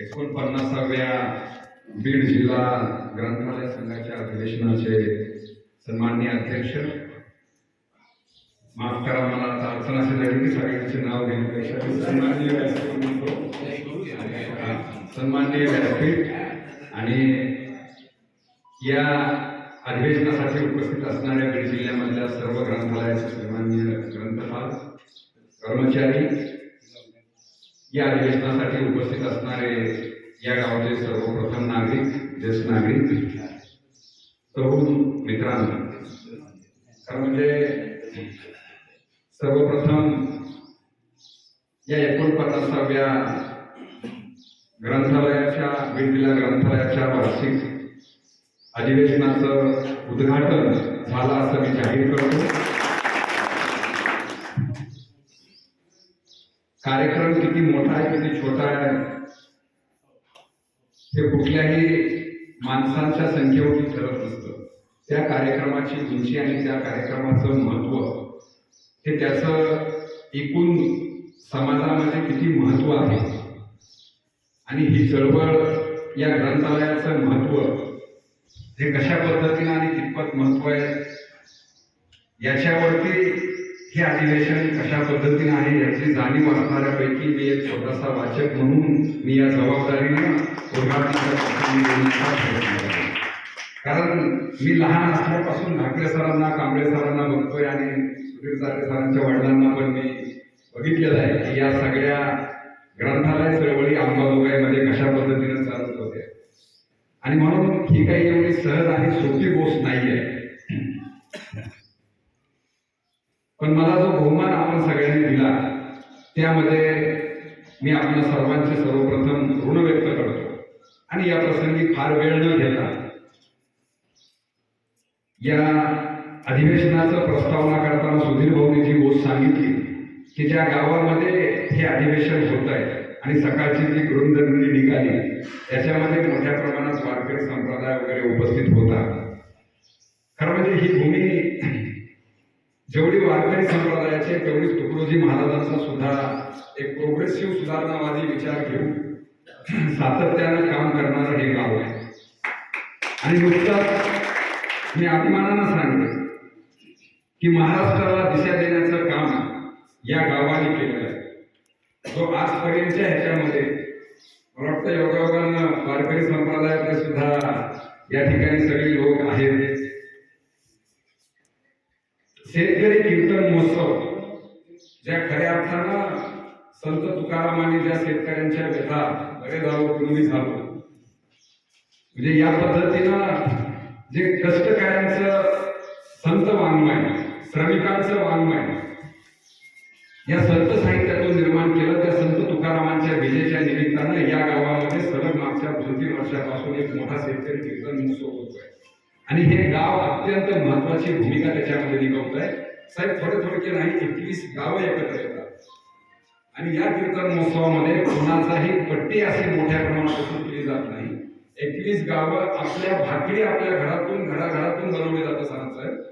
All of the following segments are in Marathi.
एकोणपन्नासाव्या बीड जिल्हा ग्रंथालय संघाच्या अधिवेशनाचे सन्माननीय अध्यक्ष. माफ करा मला आता अडचण अशी की सगळ्यांचे नाव घेण्यापेक्षा मी सन्माननीय व्यासपीठ म्हणतो. सन्माननीय व्यासपीठ. आणि या अधिवेशनासाठी उपस्थित असणाऱ्या बीड जिल्ह्यामधल्या सर्व ग्रंथालयाचे सन्माननीय ग्रंथपाल कर्मचारी या अधिवेशनासाठी उपस्थित असणारे या गावाचे सर्वप्रथम नागरिक ज्येष्ठ नागरिक तरुण मित्रांनो. खरं म्हणजे सर्वप्रथम या एकोणपन्नासाव्या ग्रंथालयाच्या बीड जिल्हा ग्रंथालयाच्या वार्षिक अधिवेशनाचं उद्घाटन झालं असं मी जाहीर करतो. कार्यक्रम किती मोठा आहे किती छोटा आहे? हे कुठल्याही माणसांच्या संख्येवरती ठरत नसतं. त्या कार्यक्रमाची उंची आणि त्या कार्यक्रमाचं महत्त्व हे त्याचं एकूण समाजामध्ये किती महत्त्व आहे? आणि ही चळवळ या ग्रंथालयाचं महत्त्व हे कशा पद्धतीनं आणि कितपत महत्त्व आहे? याच्यावरती हे अधिवेशन कशा पद्धतीने आहे याची जाणीव असणाऱ्यापैकी मी एक छोटासा वाचक म्हणून मी या जबाबदारीनं प्रयत्न कारण मी लहान असल्यापासून ढाकरे सरांना कांबळे सरांना बघतोय आणि सुधीर चाटे सरांच्या वडिलांना पण मी बघितलेलं आहे की या सगळ्या ग्रंथालय चळवळी अंबाजोगाईमध्ये कशा पद्धतीनं चालत होत्या. आणि म्हणून ही काही एवढी सहज आणि सोपी गोष्ट आहे पण मला जो बहुमान आपण सगळ्यांनी दिला त्यामध्ये मी आपल्या सर्वांचे सर्वप्रथम ऋण व्यक्त करतो. आणि या प्रसंगी फार वेळ न घेता या अधिवेशनाचा प्रस्तावना करताना सुधीर भाऊनी जी गोष्ट सांगितली की ज्या गावामध्ये हे अधिवेशन होत आहे आणि सकाळची जी गृहदंडी निघाली त्याच्यामध्ये मोठ्या प्रमाणात वारकरी संप्रदाय वगैरे उपस्थित होता खरं म्हणजे ही भूमी जेवढी वारकरी संप्रदायाचे तेवढीच तुकडोजी महाराजांचा सुद्धा एक प्रोग्रेसिव्ह सुधारणावादी विचार घेऊन सातत्यानं काम करणारं हे गाव आहे. आणि नुकताच मी अभिमानानं सांगते की महाराष्ट्राला दिशा देण्याचं काम या गावाने केलं आहे. जो आजपर्यंतच्या ह्याच्यामध्ये मला वाटतं योगायोगानं वारकरी संप्रदायातले सुद्धा या ठिकाणी सगळे लोक आहेत. शेतकरी कीर्तन महोत्सव. ज्या खऱ्या अर्थानं संत तुकारामांनी ज्या शेतकऱ्यांच्या व्यथा बरे झालो पूर्वी झालो. म्हणजे या पद्धतीनं जे कष्टकऱ्यांचं संत वाङ्मय श्रमिकांचं वाङ्मय या संत साहित्यातून निर्माण केलं त्या संत तुकारामांच्या विजेच्या निमित्तानं या गावामध्ये सलग मागच्या दोन तीन वर्षापासून एक मोठा शेतकरी कीर्तन महोत्सव होतोय. आणि हे गाव अत्यंत महत्वाची भूमिका त्याच्यामध्ये निभावत आहे साहेब थोडे थोडके नाही एकवीस गावं एकत्र येतात. आणि या कीर्तन महोत्सवामध्ये कोणाचाही पट्टी अशी मोठ्या प्रमाणात केली जात नाही. एकवीस गावं आपल्या भाकरी आपल्या घरातून घराघरातून बनवली जातं साहेब.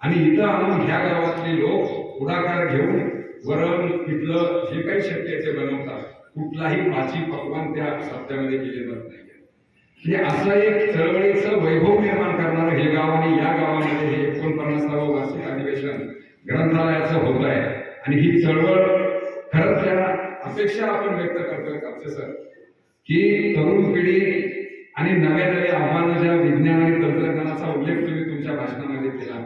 आणि इथं आणून ह्या गावातले लोक पुढाकार घेऊन वरण पिठलं जे काही शक्य आहे ते बनवतात. कुठलाही पाची पकवान त्या सप्त्यामध्ये केले जात नाही. म्हणजे असं एक चळवळीचं वैभव निर्माण करणारं हे गाव आणि या गावामध्ये हे एकोणपन्नासावं वार्षिक अधिवेशन ग्रंथालयाचं होत आहे आणि ही चळवळ खरंच त्या अपेक्षा आपण व्यक्त करतोय कापसे सर की तरुण पिढी आणि नव्या नव्या आव्हानाच्या विज्ञान आणि तंत्रज्ञानाचा उल्लेख तुम्ही तुमच्या भाषणामध्ये केला.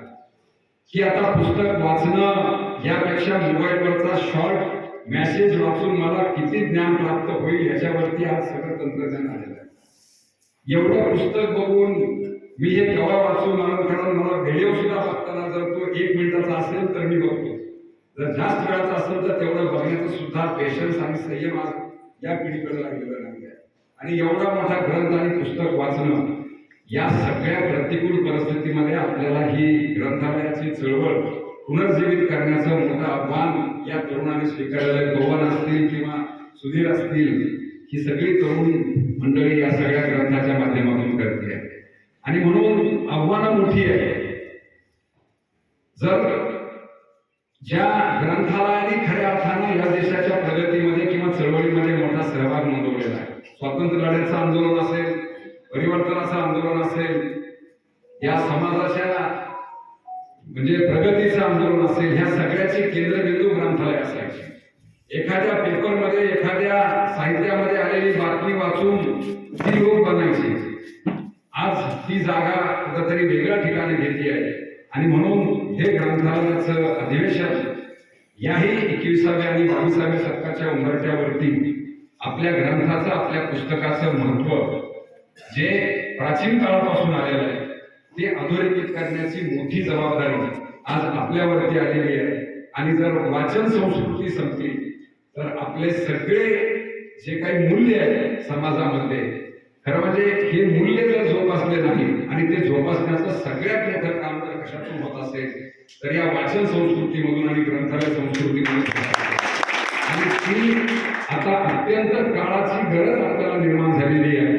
की आता पुस्तक वाचणं यापेक्षा मोबाईलवरचा शॉर्ट मेसेज वाचून मला किती ज्ञान प्राप्त होईल याच्यावरती आज सगळं तंत्रज्ञान आलेलं आहे. एवढं पुस्तक बघून मी हे केव्हा वाचून मला कारण मला व्हिडिओ सुद्धा बघताना जर तो एक मिनिटाचा असेल तर मी बघतो. जर जास्त वेळाचा असेल तर तेवढं बघण्याचं सुद्धा पेशन्स आणि संयम आज या पिढीकडे लागलेला नाही आहे. आणि एवढा मोठा ग्रंथ आणि पुस्तक वाचणं या सगळ्या प्रतिकूल परिस्थितीमध्ये आपल्याला ही ग्रंथालयाची चळवळ पुनर्जीवित करण्याचं मोठं आव्हान या तरुणांनी स्वीकारलेलं आहे गोवन असतील किंवा सुधीर असतील ही सगळी तरुण मंडळी या सगळ्या ग्रंथाच्या माध्यमातून करते आहे आणि म्हणून आव्हानं मोठी आहे जर ज्या ग्रंथालयाने खऱ्या अर्थानं या देशाच्या प्रगतीमध्ये किंवा चळवळीमध्ये मोठा सहभाग नोंदवलेला आहे स्वातंत्र्य आंदोलन असेल परिवर्तनाचं आंदोलन असेल या समाजाच्या म्हणजे प्रगतीचं आंदोलन असेल ह्या सगळ्याची केंद्रबिंदू ग्रंथालय असायची. एखाद्या पेपरमध्ये एखाद्या साहित्यामध्ये आलेली बातमी वाचून ती लोक बनायची. आज ती जागा कुठेतरी वेगळ्या ठिकाणी घेतली आहे. आणि म्हणून हे ग्रंथालयाचं अधिवेशन याही एकविसाव्या आणि बावीसाव्या शतकाच्या उंबरठ्यावरती आपल्या ग्रंथाचं आपल्या पुस्तकाचं महत्त्व जे प्राचीन काळापासून आलेलं आहे ते अधोरेखित करण्याची मोठी जबाबदारी आज आपल्यावरती आलेली आहे. आणि जर वाचन संस्कृती संपली तर आपले सगळे जे काही मूल्य आहे समाजामध्ये खरं म्हणजे हे मूल्य जर जोपासले नाही आणि ते जोपासण्याचं सगळ्यात मोठं काम जर कशातून होत असेल तर या वाचन संस्कृतीमधून आणि ग्रंथालय संस्कृतीमधून आणि ती आता अत्यंत काळाची गरज आपल्याला निर्माण झालेली आहे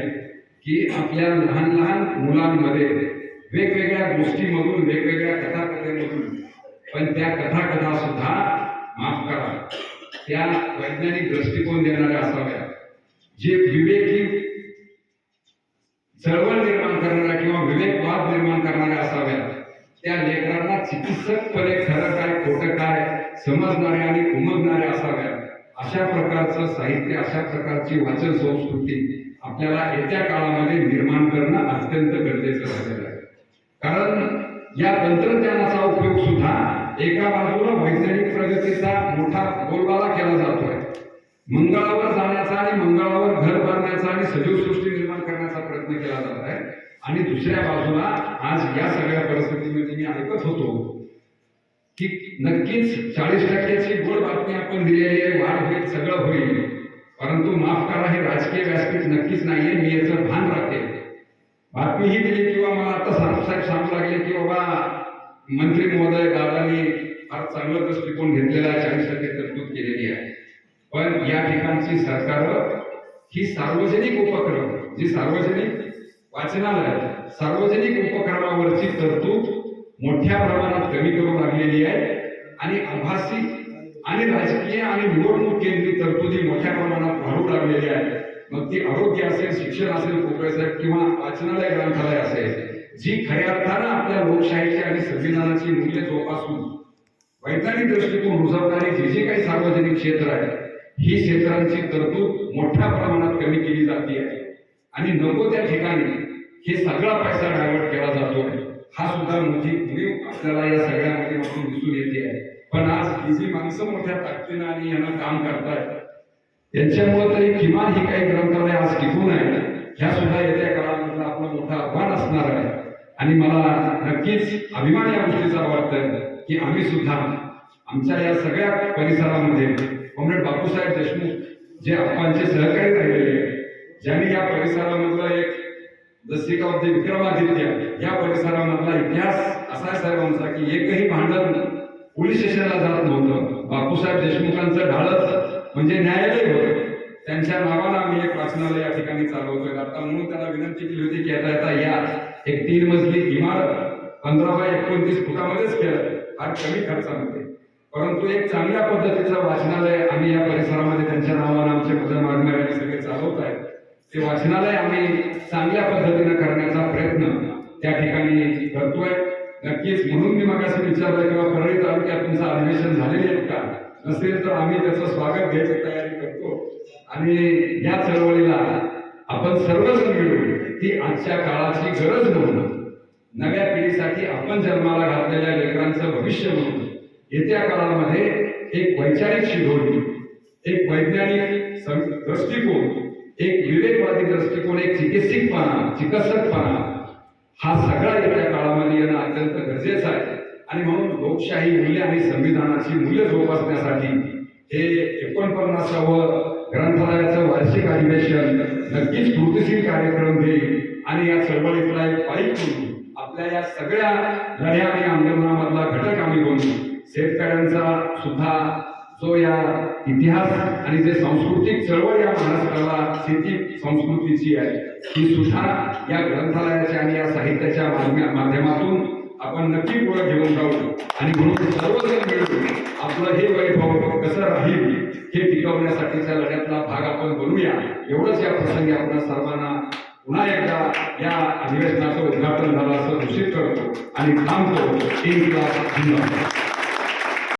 की आपल्या लहान लहान मुलांमध्ये वेगवेगळ्या गोष्टीमधून वेगवेगळ्या कथाकथेमधून पण त्या कथाकथा सुद्धा माफ करा. त्या वैज्ञानिक दृष्टिकोन देणाऱ्या असाव्या. जे विवेकी चळवळ निर्माण करणाऱ्या किंवा विवेकवाद निर्माण करणाऱ्या असाव्या त्या लेकरांना चिकित्सकपणे खरं काय खोटं काय समजणाऱ्या आणि उमगणाऱ्या अशा प्रकारचं साहित्य अशा प्रकारची वाचन संस्कृती आपल्याला येत्या काळामध्ये निर्माण करणं अत्यंत गरजेचं झालेलं आहे. कारण या तंत्रज्ञानाचा उपयोग सुद्धा एका बाजूला वैज्ञानिक प्रगतीचा मोठा बोलबाला केला जातोय. मंगळावर जाण्याचा आणि मंगळावर घर बांधण्याचा आणि सजीव सृष्टी निर्माण करण्याचा प्रयत्न केला जात आहे आणि दुसऱ्या बाजूला आज या सगळ्या परिस्थितीमध्ये मी ऐकत होतो की नक्कीच चाळीस टक्क्याची गोड बातमी आपण दिलेली आहे वाढ होईल सगळं होईल. परंतु माफ करा हे राजकीय व्यासपीठ नक्कीच नाहीये मी याचं भान राहते बातमी ही दिली किंवा मला आता साहेब सांगू लागले की बाबा मंत्री महोदय दादांनी फार चांगलं दृष्टिकोन घेतलेला आहे चाळीस टक्के तरतूद केलेली आहे. पण या ठिकाणची सरकार ही सार्वजनिक उपक्रम जी सार्वजनिक वाचनालय सार्वजनिक उपक्रमावरची तरतूद मोठ्या प्रमाणात कमी करू लागलेली आहे. आणि आभासी आणि राजकीय आणि निवडणूक केंद्रित तरतुदी मोठ्या प्रमाणात वाढू लागलेली आहे मग ती आरोग्य असेल शिक्षण असेल कोकळे किंवा वाचनालय ग्रंथालय असेल जी खऱ्या अर्थानं आपल्या लोकशाहीची आणि संविधानाची मूल्य जोपासून वैज्ञानिक दृष्टिकोन रुजवणारी जी जी काही सार्वजनिक क्षेत्र आहे ही क्षेत्रांची तरतूद मोठ्या प्रमाणात कमी केली जाते. आणि नको त्या ठिकाणी हे सगळा पैसा डायव्हर्ट केला जातो. हा सुद्धा मोठी उणीव आपल्याला या सगळ्यामध्ये माध्यमातून दिसून येते आहे. पण आज ही जी माणसं मोठ्या ताकदीनं आणि यांना काम करतायत यांच्यामुळे तरी किमान ही काही ग्रंथालय आज टिकून आहे ह्या सुद्धा येत्या काळामधलं आपलं मोठं आव्हान असणार आहे. आणि मला नक्कीच अभिमान या गोष्टीचा वाटतंय की आम्ही सुद्धा आमच्या या सगळ्या परिसरामध्ये कॉम्रेड बापूसाहेब देशमुख जे आप्पांचे सहकारी राहिलेले ज्यांनी या परिसरामधलं एक जसे का ते विक्रमादित्य या परिसरामधला इतिहास असा आहे साहेबांचा की एकही भांडण पोलीस स्टेशनला जात नव्हतं. बापूसाहेब देशमुखांचं ढाळच म्हणजे न्यायालय होतं. त्यांच्या नावानं आम्ही एक वाचनालय या ठिकाणी चालवतोय. आता म्हणून त्याला विनंती केली होती की येता येता या. एक तीन मजली इमारत पंधरा बाय एकोणतीस फुटामध्येच केलं. फार कमी खर्चामध्ये. परंतु एक चांगल्या पद्धतीचं वाचनालय आम्ही या परिसरामध्ये त्यांच्या नावानं आमचे मदन मागणारे सगळे चालवत आहेत. ते वाचनालय आम्ही चांगल्या पद्धतीनं करण्याचा प्रयत्न त्या ठिकाणी करतोय. नक्कीच म्हणून मी मगाशी विचारलं किंवा परळी तालुक्यात तुमचं अधिवेशन झालेले आहेत का? नसेल तर आम्ही त्याचं स्वागत घ्यायची तयारी करतो. आणि या चळवळीला आपण सर्वजण मिळून ती आजच्या काळाची गरज म्हणून नव्या पिढीसाठी आपण जन्माला घातलेल्या लेकरांचं भविष्य म्हणून येत्या काळामध्ये एक वैचारिक शिदोरी एक वैज्ञानिक दृष्टिकोन एक विवेकवादी दृष्टिकोन एक चिकित्सिकपणा चिकित्सकपणा हा सगळा येत्या काळामध्ये येणं अत्यंत गरजेचं आहे. आणि म्हणून लोकशाही मूल्य आणि संविधानाची मूल्य जोपासण्यासाठी हे एकोणपन्नासावं ग्रंथालयाचं वार्षिक अधिवेशन नक्कीच कृतीशील कार्यक्रम देईल. आणि या चळवळीतला एक पाईक म्हणून आपल्या या सगळ्या लढ्या आणि आंदोलनामधला घटक आम्ही बनू शेतकऱ्यांचा सुद्धा जो या इतिहास आणि जे सांस्कृतिक चळवळ या महाराष्ट्राला शेती संस्कृतीची आहे ही सुद्धा या ग्रंथालयाच्या आणि या साहित्याच्या माध्यमातून आपण नक्की पुढे घेऊन जाऊ. आणि म्हणून सर्वजण मिळून आपलं हे वैभव कसं राहील हे टिकवण्यासाठीच्या लढ्यातला भाग आपण बनूया. एवढंच या प्रसंगी आपण सर्वांना पुन्हा एकदा या अधिवेशनाचं उद्घाटन झालं असं घोषित करतो आणि थांबतो. एक लाख धन्यवाद.